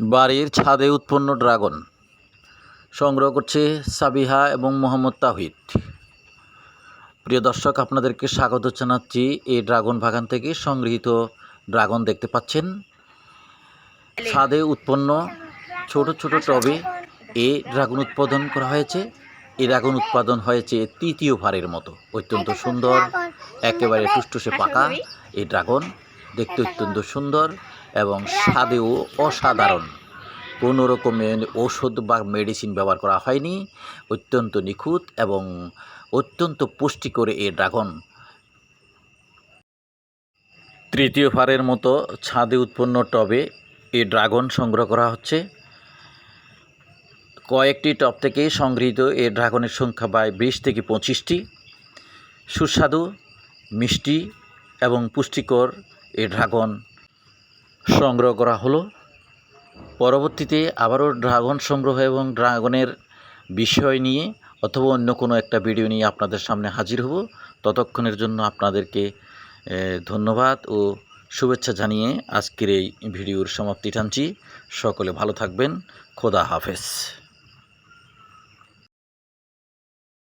বাড়ির ছাদে উৎপন্ন ড্রাগন। সংগ্রহ করছে সাবিহা এবং মোহাম্মদ তাহিদ প্রিয় দর্শক, আপনাদেরকে স্বাগত জানাচ্ছি। এই ড্রাগন বাগান থেকে সংগৃহীত ড্রাগন দেখতে পাচ্ছেন। ছাদে উৎপন্ন ছোট ছোট টবে এই ড্রাগন উৎপাদন করা হয়েছে। এই ড্রাগন উৎপাদন হয়েছে তৃতীয় ভারের মতো। অত্যন্ত সুন্দর, একেবারে টুসটুসে পাকা এই ড্রাগন। দেখতে অত্যন্ত সুন্দর এবং স্বাদেও অসাধারণ। কোনো রকমের ওষুধ বা মেডিসিন ব্যবহার করা হয়নি। অত্যন্ত নিখুঁত এবং অত্যন্ত পুষ্টিকর এই ড্রাগন। তৃতীয় ফারের মতো ছাদে উৎপন্ন টবে এই ড্রাগন সংগ্রহ করা হচ্ছে। কয়েকটি টব থেকে সংগৃহীত এ ড্রাগনের সংখ্যা প্রায় বিশ থেকে পঁচিশটি। সুস্বাদু, মিষ্টি এবং পুষ্টিকর এ ড্রাগন সংগ্রহ করা হলো। পরবর্তীতে আবারও ড্রাগন সংগ্রহ এবং ড্রাগনের বিষয় নিয়ে অথবা অন্য কোনো একটা ভিডিও নিয়ে আপনাদের সামনে হাজির হব। ততক্ষণের জন্য আপনাদেরকে ধন্যবাদ ও শুভেচ্ছা জানিয়ে আজকের এই ভিডিওর সমাপ্তি টানছি। সকলে ভালো থাকবেন। খোদা হাফেজ।